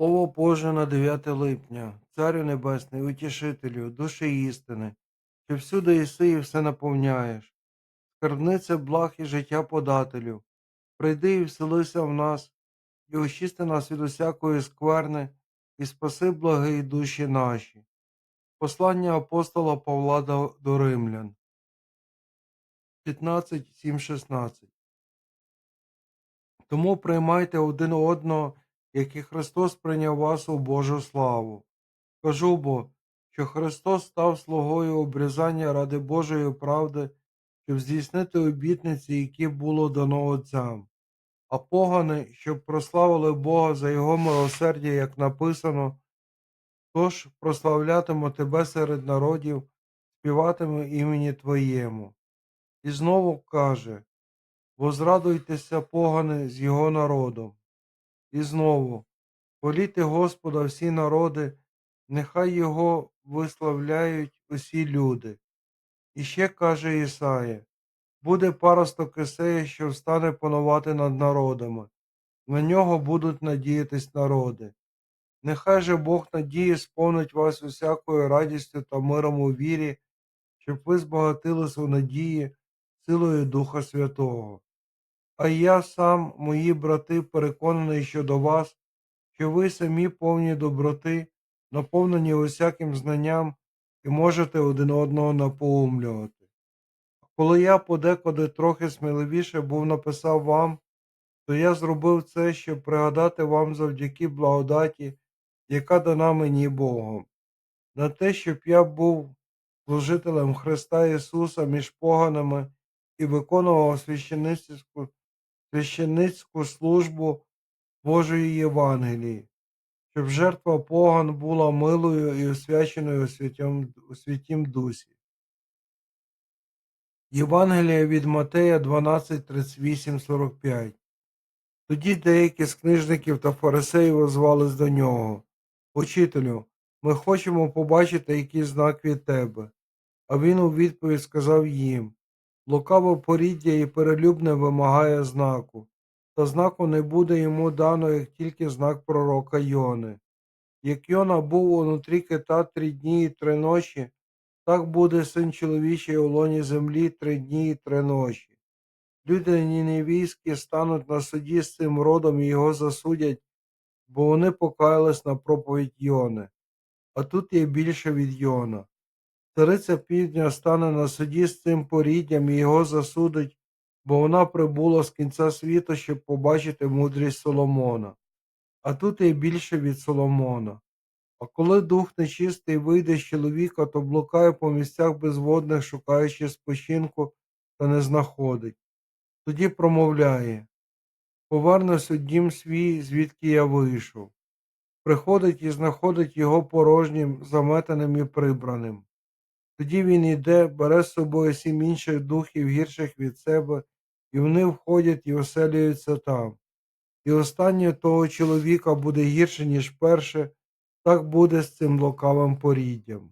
Слово Боже на 9 липня, Царю Небесний, Утішителю, душі істини, що всюди єси і все наповняєш, скарбнице благ і життя подателю, прийди і вселися в нас, і очисти нас від усякої скверни, і спаси благі душі наші. Послання апостола Павла до, Римлян. 15, 7, 16 Тому приймайте один одного, як Христос прийняв вас у Божу славу. Кажу бо, що Христос став слугою обрізання ради Божої правди, щоб здійснити обітниці, які було дано отцям, а погани, щоб прославили Бога за Його милосердя, як написано, тож прославлятиму тебе серед народів, співатиму імені Твоєму. І знову каже Возрадуйтеся, погани, з Його народом. І знову хваліте Господа всі народи, нехай Його виславляють усі люди. І ще каже Ісая, буде паросток Ісея, що встане панувати над народами, на нього будуть надіятись народи. Нехай же Бог надії сповнить вас усякою радістю та миром у вірі, щоб ви збагатились у надії силою Духа Святого. А я сам, мої брати, переконаний щодо вас, що ви самі повні доброти, наповнені усяким знанням і можете один одного напоумлювати. Коли я подекуди трохи сміливіше був написав вам, то я зробив це, щоб пригадати вам завдяки благодаті, яка дана мені Богом, на те, щоб я був служителем Христа Ісуса між поганами і виконував священницьку священницьку службу Божої Євангелії, щоб жертва поган була милою і освяченою у святім, у святім дусі. Євангелія від Матея 12, 38, 45 Тоді деякі з книжників та фарисеїв озвались до нього. Учителю, ми хочемо побачити якийсь знак від тебе. А він у відповідь сказав їм Лукаве поріддя і перелюбне вимагає знаку, та знаку не буде йому дано, як тільки знак пророка Йони. Як Йона був унутрі кита три дні і три ночі, так буде син чоловічий у лоні землі три дні і три ночі. Люди ніневійські стануть на суді з цим родом і його засудять, бо вони покаялись на проповідь Йони. А тут є більше від Йона. Цариця півдня стане на суді з цим поріддям і його засудить, бо вона прибула з кінця світу, щоб побачити мудрість Соломона. А тут є більше від Соломона. А коли дух нечистий вийде з чоловіка, то блукає по місцях безводних, шукаючи спочинку, та не знаходить. Тоді промовляє Повернусь у дім свій, звідки я вийшов. Приходить і знаходить його порожнім, заметаним і прибраним. Тоді він іде, бере з собою сім інших духів гірших від себе, і вони входять і оселюються там. І останнє того чоловіка буде гірше, ніж перше, так буде з цим лукавим поріддям.